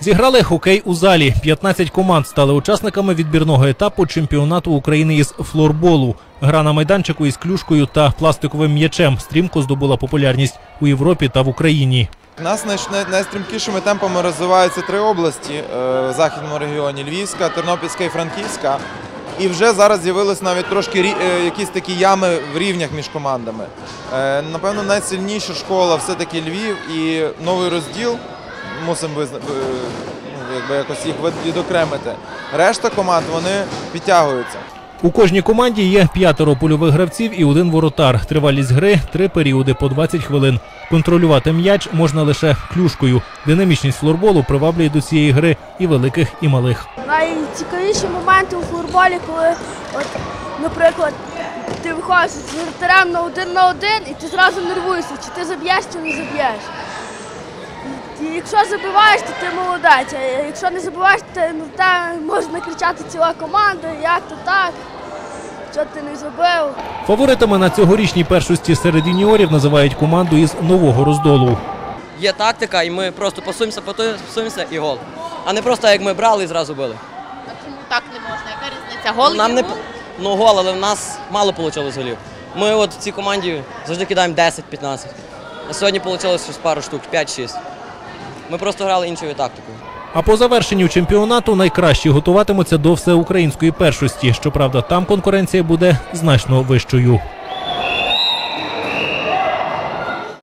Зіграли хокей у залі. 15 команд стали учасниками відбірного етапу чемпіонату України із флорболу. Гра на майданчику із клюшкою та пластиковим м'ячем стрімко здобула популярність у Європі та в Україні. Нас найстрімкішими темпами розвиваються три області е, в західному регіоні: Львівська, Тернопільська і Франківська. І вже зараз з'явились навіть трошки е, якісь такі ями в рівнях між командами. Е, Напевно, найсильніша школа все-таки Львів і новий розділ. Мусимо визна- ну, якби якось їх від- відокремити. Решта команд вони підтягуються. У кожній команді є п'ятеро польових гравців і один воротар. Тривалість гри три періоди по 20 хвилин. Контролювати м'яч можна лише клюшкою. Динамічність флорболу приваблює до цієї гри і великих, і малих. Найцікавіші моменти у флорболі, коли, от, наприклад, ти виходиш з воротарем на один на один і ти зразу нервуєшся, чи ти заб'єш, чи не заб'єш. І якщо забиваєш, то ти молодець, а якщо не забиваєш, то ну, та може накричати ціла команда, як то так, що ти не забив. Фаворитами на цьогорічній першості серед юніорів називають команду із нового роздолу. Є тактика, і ми просто пасуємося, пасуємося і гол. А не просто як ми брали і зразу били. А чому так не можна? Яка різниця? Гол Нам не гол. ну гол, але в нас мало вийшло голів. Ми от в цій команді завжди кидаємо 10-15. А сьогодні вийшло щось пару штук, 5-6. Ми просто грали іншою тактикою. А по завершенню чемпіонату найкращі готуватимуться до всеукраїнської першості. Щоправда, там конкуренція буде значно вищою.